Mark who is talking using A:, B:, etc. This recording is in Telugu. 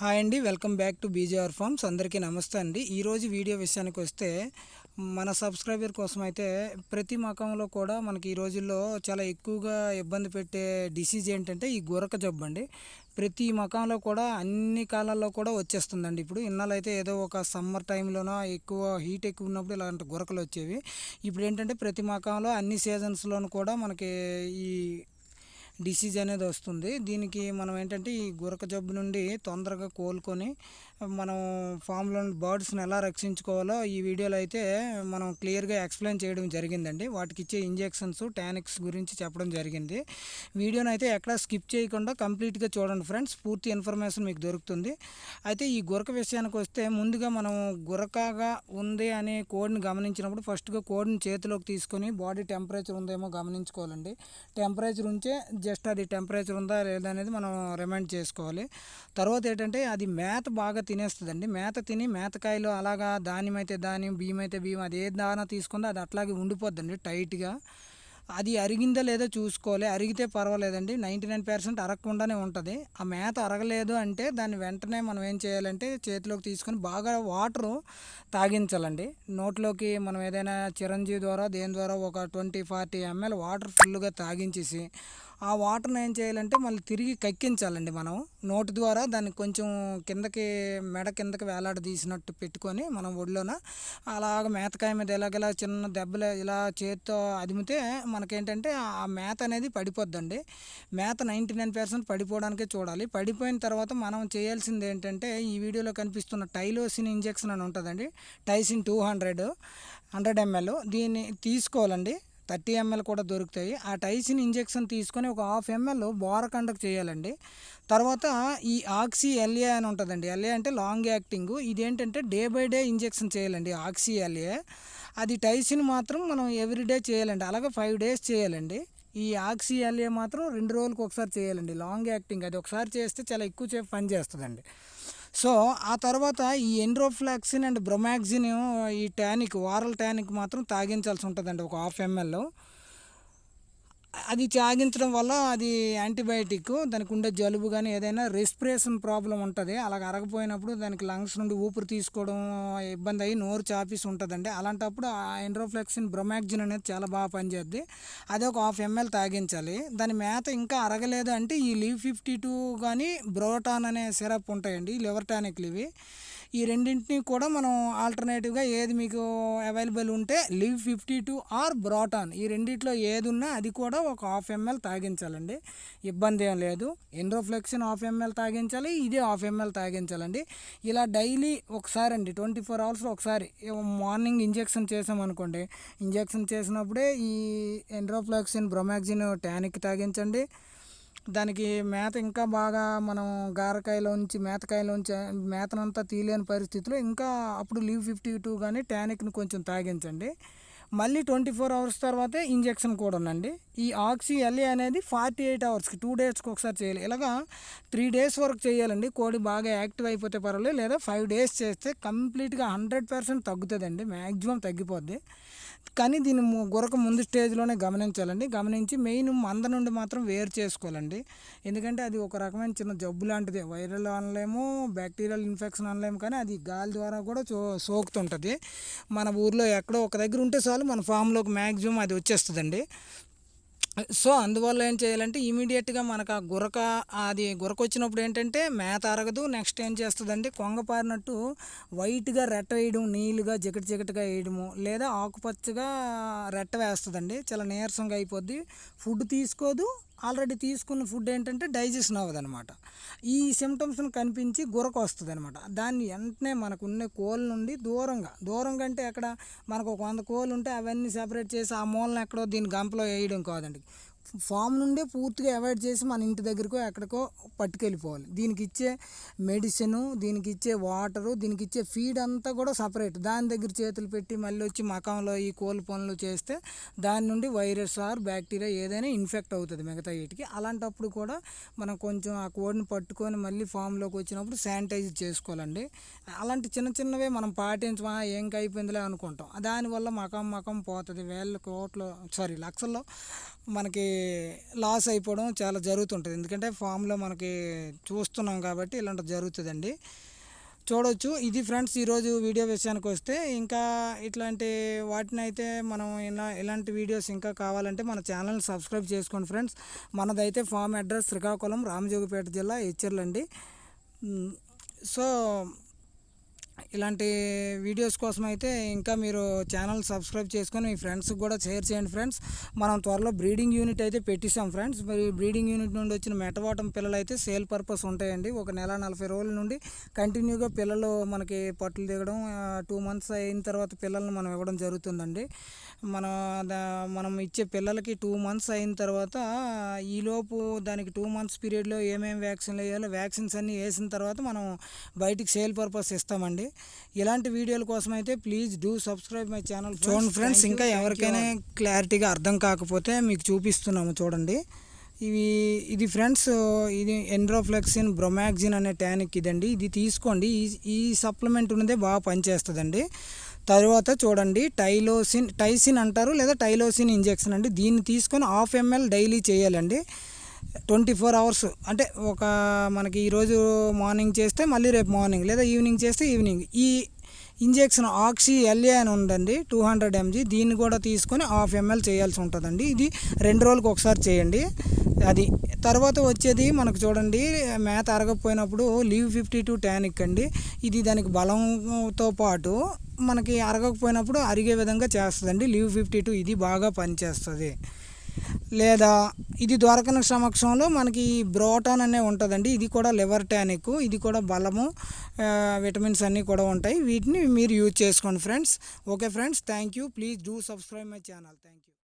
A: హాయ్ అండి welcome back to BJR farms. అందరికీ నమస్తే అండి. ఈరోజు వీడియో విషయానికి వస్తే మన సబ్స్క్రైబర్ కోసం అయితే ప్రతి మకంలో కూడా మనకి ఈ రోజుల్లో చాలా ఎక్కువగా ఇబ్బంది పెట్టే డిసీజ్ ఏంటంటే ఈ గురక జబ్బు అండి. ప్రతి మకంలో కూడా అన్ని కాలాల్లో కూడా వచ్చేస్తుందండి. ఇప్పుడు ఇన్నాళ్ళైతే ఏదో ఒక సమ్మర్ టైంలోనో ఎక్కువ హీట్ ఎక్కువ ఉన్నప్పుడు ఇలాంటి గురకలు వచ్చేవి. ఇప్పుడు ఏంటంటే ప్రతి మకంలో అన్ని సీజన్స్లోనూ కూడా మనకి ఈ డిసీజ్ అనేది వస్తుంది. దీనికి మనం ఏంటంటే ఈ గురక జబ్బు నుండి తొందరగా కోలుకొని మనం ఫామ్లో బర్డ్స్ని ఎలా రక్షించుకోవాలో ఈ వీడియోలో అయితే మనం క్లియర్గా ఎక్స్ప్లెయిన్ చేయడం జరిగిందండి. వాటికి ఇచ్చే ఇంజెక్షన్స్ టానిక్స్ గురించి చెప్పడం జరిగింది. వీడియోని అయితే ఎక్కడ స్కిప్ చేయకుండా కంప్లీట్గా చూడండి ఫ్రెండ్స్. పూర్తి ఇన్ఫర్మేషన్ మీకు దొరుకుతుంది. అయితే ఈ గురక విషయానికి వస్తే ముందుగా మనం గురకగా ఉంది అనే కోడ్ని గమనించినప్పుడు ఫస్ట్గా కోడ్ని చేతిలోకి తీసుకొని బాడీ టెంపరేచర్ ఉందేమో గమనించుకోవాలండి. టెంపరేచర్ ఉంటే జస్ట్ అది టెంపరేచర్ ఉందా లేదా అనేది మనం రిమైండ్ చేసుకోవాలి. తర్వాత ఏంటంటే అది మేత బాగా తినేస్తుందండి. మేత తిని మేతకాయలు అలాగా ధాన్యం అయితే ధాన్యం బియ్యం అయితే బియ్యం అది ఏ దానా తీసుకుందో అది అట్లాగే ఉండిపోద్దండి టైట్గా. అది అరిగిందా లేదో చూసుకోవాలి. అరిగితే పర్వాలేదండి. నైంటీ నైన్ పర్సెంట్ అరగకుండానే ఉంటుంది. ఆ మేత అరగలేదు అంటే దాన్ని వెంటనే మనం ఏం చేయాలంటే చేతిలోకి తీసుకొని బాగా వాటరు తాగించాలండి. నోట్లోకి మనం ఏదైనా చిరంజీవి ద్వారా దేని ద్వారా ఒక ట్వంటీ ఫార్టీ ఎంఎల్ వాటర్ ఫుల్గా తాగించేసి ఆ వాటర్ని ఏం చేయాలంటే మళ్ళీ తిరిగి కక్కించాలండి మనం. నోటి ద్వారా దాన్ని కొంచెం కిందకి మెడ కిందకి వేలాడదీసినట్టు పెట్టుకొని మనం ఒడిలోన అలాగ మేతకాయ మీద ఎలాగలా చిన్న దెబ్బలు ఇలా చేత్తో అదిమితే మనకేంటంటే ఆ మేత అనేది పడిపోద్దండి. మేత నైంటీ నైన్ పర్సెంట్ పడిపోవడానికే చూడాలి. పడిపోయిన తర్వాత మనం చేయాల్సింది ఏంటంటే ఈ వీడియోలో కనిపిస్తున్న టైలోసిన్ ఇంజెక్షన్ అని ఉంటుందండి. టైసిన్ టూ హండ్రెడ్ హండ్రెడ్ ఎంఎల్. దీన్ని తీసుకోవాలండి. థర్టీ ఎంఎల్ కూడా దొరుకుతాయి. ఆ టైసిన్ ఇంజెక్షన్ తీసుకొని ఒక హాఫ్ ఎంఎల్ బోరకండకు చేయాలండి. తర్వాత ఈ ఆక్సీ ఎల్ఏ అని ఉంటుందండి. ఎల్ఏ అంటే లాంగ్ యాక్టింగ్. ఇదేంటంటే డే బై డే ఇంజెక్షన్ చేయాలండి ఆక్సీ ఎల్ఏ. అది టైసిన్ మాత్రం మనం ఎవ్రీడే చేయాలండి. అలాగే ఫైవ్ డేస్ చేయాలండి. ఈ ఆక్సీ ఎల్ఏ మాత్రం రెండు రోజులకు ఒకసారి చేయాలండి. లాంగ్ యాక్టింగ్ అది ఒకసారి చేస్తే చాలా ఎక్కువ సేపు పని చేస్తుందండి. సో ఆ తర్వాత ఈ ఎండ్రోఫ్లాక్సిన్ అండ్ బ్రొమాక్సిన్ ఈ టానిక్ వారల్ టానిక్ మాత్రం తాగించాల్సి ఉంటుందండి ఒక హాఫ్ ఎంఎల్. అది తాగించడం వల్ల అది యాంటీబయాటిక్ దానికి ఉండే జలుబు కానీ ఏదైనా రెస్పిరేషన్ ప్రాబ్లం ఉంటుంది. అలాగ అరగపోయినప్పుడు దానికి లంగ్స్ నుండి ఊపిరి తీసుకోవడం ఇబ్బంది అయ్యి నోరు చాపీస్ ఉంటుందండి. అలాంటప్పుడు ఆ ఎండ్రోఫ్లెక్సిన్ బ్రొమాక్జిన్ అనేది చాలా బాగా పనిచేద్ది. అది ఒక హాఫ్ ఎంఎల్ తాగించాలి. దాని మేత ఇంకా అరగలేదు అంటే ఈ లీవ్ ఫిఫ్టీ టూ కానీ బ్రోటాన్ అనే సిరప్ ఉంటాయండి లివర్ టానిక్లు ఇవి. ఈ రెండింటిని కూడా మనం ఆల్టర్నేటివ్గా ఏది మీకు అవైలబుల్ ఉంటే లివ్ ఫిఫ్టీ టూ ఆర్ బ్రాటాన్ ఈ రెండిట్లో ఏది ఉన్నా అది కూడా ఒక హాఫ్ ఎంఎల్ తాగించాలండి. ఇబ్బంది ఏం లేదు. ఎండ్రోఫ్లెక్సిన్ హాఫ్ ఎంఎల్ తాగించాలి. ఇదే హాఫ్ ఎంఎల్ తాగించాలండి. ఇలా డైలీ ఒకసారి అండి ట్వంటీ ఫోర్ అవర్స్లో ఒకసారి మార్నింగ్ ఇంజెక్షన్ చేసామనుకోండి. ఇంజెక్షన్ చేసినప్పుడే ఈ ఎండ్రోఫ్లెక్సిన్ బ్రొమాక్సిన్ టానిక్ తాగించండి. దానికి మేత ఇంకా బాగా మనం గారకాయలోంచి మేతకాయలోంచి మేతనంతా తీయలేని పరిస్థితిలో ఇంకా అప్పుడు లీవ్ ఫిఫ్టీ టూ కానీ టానిక్ని కొంచెం తాగించండి. మళ్ళీ ట్వంటీ ఫోర్ అవర్స్ తర్వాతే ఇంజెక్షన్ కూడా ఉందండి. ఈ ఆక్సిఎల్ఏ అనేది ఫార్టీ ఎయిట్ అవర్స్కి టూ డేస్కి ఒకసారి చేయాలి. ఇలాగా త్రీ డేస్ వరకు చేయాలండి. కోడి బాగా యాక్టివ్ అయిపోతే పర్వాలేదు. లేదా ఫైవ్ డేస్ చేస్తే కంప్లీట్గా హండ్రెడ్ పర్సెంట్ తగ్గుతుందండి. మ్యాక్సిమం తగ్గిపోద్ది. కానీ దీన్ని గురక ముందు స్టేజ్లోనే గమనించాలండి. గమనించి మెయిన్ మంద నుండి మాత్రం వేరు చేసుకోవాలండి. ఎందుకంటే అది ఒక రకమైన చిన్న జబ్బు లాంటిది. వైరల్ అనలేము బ్యాక్టీరియల్ ఇన్ఫెక్షన్ అనలేము కానీ అది గాలి ద్వారా కూడా సో సోకుతుంటుంది. మన ఊర్లో ఎక్కడో ఒక దగ్గర ఉంటే చాలు మన ఫామ్లోకి మ్యాక్సిమం అది వచ్చేస్తుందండి. సో అందువల్ల ఏం చేయాలంటే ఇమీడియట్గా మనకు ఆ గురక అది గురక వచ్చినప్పుడు ఏంటంటే మేత అరగదు నెక్స్ట్ ఏం చేస్తుందంటే కొంగ పారినట్టు వైట్గా రెట్ట వేయడం నీళ్ళుగా జిగట జిగటగా వేయడము లేదా ఆకుపచ్చగా రెట్ట వేస్తుందండి. చాలా నీరసంగా అయిపోద్ది. ఫుడ్ తీసుకోదు ఆల్రెడీ తీసుకున్న ఫుడ్ ఏంటంటే డైజెషన్ అవ్వదనమాట ఈ సిమ్టమ్స్ని కనిపించి గురకు వస్తుంది అనమాట దాన్ని వెంటనే మనకు ఉన్న కోల్ నుండి దూరంగా దూరంగా అంటే ఎక్కడ? మనకు ఒక వంద కోళ్ళు ఉంటే అవన్నీ సెపరేట్ చేసి ఆ మూలను ఎక్కడో దీని గంపలో వేయడం కాదండి. ఫామ్ నుండే పూర్తిగా అవాయిడ్ చేసి మన ఇంటి దగ్గరకో ఎక్కడికో పట్టుకెళ్ళిపోవాలి. దీనికి ఇచ్చే మెడిసిను దీనికి ఇచ్చే వాటరు దీనికి ఇచ్చే ఫీడ్ అంతా కూడా సపరేట్. దాని దగ్గర చేతులు పెట్టి మళ్ళీ వచ్చి మకంలో ఈ కోళ్ళ పనులు చేస్తే దాని నుండి వైరస్ ఆర్ బ్యాక్టీరియా ఏదైనా ఇన్ఫెక్ట్ అవుతుంది మిగతా వీటికి. అలాంటప్పుడు కూడా మనం కొంచెం ఆ కోడిని పట్టుకొని మళ్ళీ ఫామ్లోకి వచ్చినప్పుడు శానిటైజ్ చేసుకోవాలండి. అలాంటి చిన్న చిన్నవే మనం పాటించమా ఏం అయిపోయిందిలే అనుకుంటాం. దానివల్ల మకం మకం పోతుంది. వేల కోట్లు సారీ లక్షల్లో మనకి లాస్ అయిపోవడం చాలా జరుగుతుంటుంది. ఎందుకంటే ఫామ్లో మనకి చూస్తున్నాం కాబట్టి ఇలాంటివి జరుగుతుందండి. చూడవచ్చు ఇది ఫ్రెండ్స్ ఈరోజు వీడియో విషయానికి వస్తే ఇంకా ఇట్లాంటి వాటిని అయితే మనం ఇలా ఇలాంటి వీడియోస్ ఇంకా కావాలంటే మన ఛానల్ని సబ్స్క్రైబ్ చేసుకోండి ఫ్రెండ్స్. మనదైతే ఫామ్ అడ్రస్ శ్రీకాకుళం రామజోగిపేట జిల్లా హెచ్చర్లండి సో ఇలాంటి వీడియోస్ కోసం అయితే ఇంకా మీరు ఛానల్ సబ్స్క్రైబ్ చేసుకొని మీ ఫ్రెండ్స్కి కూడా షేర్ చేయండి ఫ్రెండ్స్. మనం త్వరలో బ్రీడింగ్ యూనిట్ అయితే పెట్టిస్తాం ఫ్రెండ్స్. మరి బ్రీడింగ్ యూనిట్ నుండి వచ్చిన మెటవాటం పిల్లలు అయితే సేల్ పర్పస్ ఉంటాయండి. ఒక నెల నలభై రోజుల నుండి కంటిన్యూగా పిల్లలు మనకి పట్టులు దిగడం టూ మంత్స్ అయిన తర్వాత పిల్లల్ని మనం ఇవ్వడం జరుగుతుందండి. మన దా- మనం ఇచ్చే పిల్లలకి టూ మంత్స్ అయిన తర్వాత ఈలోపు దానికి టూ మంత్స్ పీరియడ్లో ఏమేమి వ్యాక్సిన్లు వేయాలో వ్యాక్సిన్స్ అన్నీ వేసిన తర్వాత మనం బయటికి సేల్ పర్పస్ ఇస్తామండి. ఇలాంటి వీడియోల కోసం అయితే please do subscribe my channel చూడండి ఫ్రెండ్స్ ఇంకా ఎవరికైనా క్లారిటీగా అర్థం కాకపోతే మీకు చూపిస్తున్నాము చూడండి. ఇవి ఇది ఫ్రెండ్స్ ఇది ఎండ్రోఫ్లెక్సిన్ బ్రొమాక్సిన్ అనే టానిక్ ఇదండి. ఇది తీసుకోండి. ఈ ఈ సప్లిమెంట్ ఉన్నదే బాగా పనిచేస్తుందండి. తర్వాత చూడండి టైలోసిన్ టైసిన్ అంటారు లేదా టైలోసిన్ ఇంజెక్షన్ అండి. దీన్ని తీసుకొని హాఫ్ ఎంఎల్ డైలీ చేయాలండి. Twenty four hours. అంటే ఒక మనకి ఈరోజు మార్నింగ్ చేస్తే మళ్ళీ రేపు మార్నింగ్ లేదా ఈవినింగ్ చేస్తే ఈవినింగ్. ఈ ఇంజెక్షన్ ఆక్సీ ఎల్ఏ అని ఉందండి టూ హండ్రెడ్ ఎంజీ. దీన్ని కూడా తీసుకొని హాఫ్ ఎంఎల్ చేయాల్సి ఉంటుందండి. ఇది రెండు రోజులకు ఒకసారి చేయండి. అది తర్వాత వచ్చేది మనకు చూడండి మేత అరగకపోయినప్పుడు లీవ్ ఫిఫ్టీ టూ టానిక్ అండి. ఇది దానికి బలంతో పాటు మనకి అరగకపోయినప్పుడు అరిగే విధంగా చేస్తుందండి. లీవ్ ఫిఫ్టీ టూ ఇది బాగా పనిచేస్తుంది. లేదా ఇది దొరకని సమక్షంలో మనకి బ్రోటాన్ అనే ఉంటుందండి. ఇది కూడా లివర్ టానిక్ ఇది కూడా బలము విటమిన్స్ అన్నీ కూడా ఉంటాయి. వీటిని మీరు యూజ్ చేసుకోండి friends. Okay friends thank you please do subscribe my channel. Thank you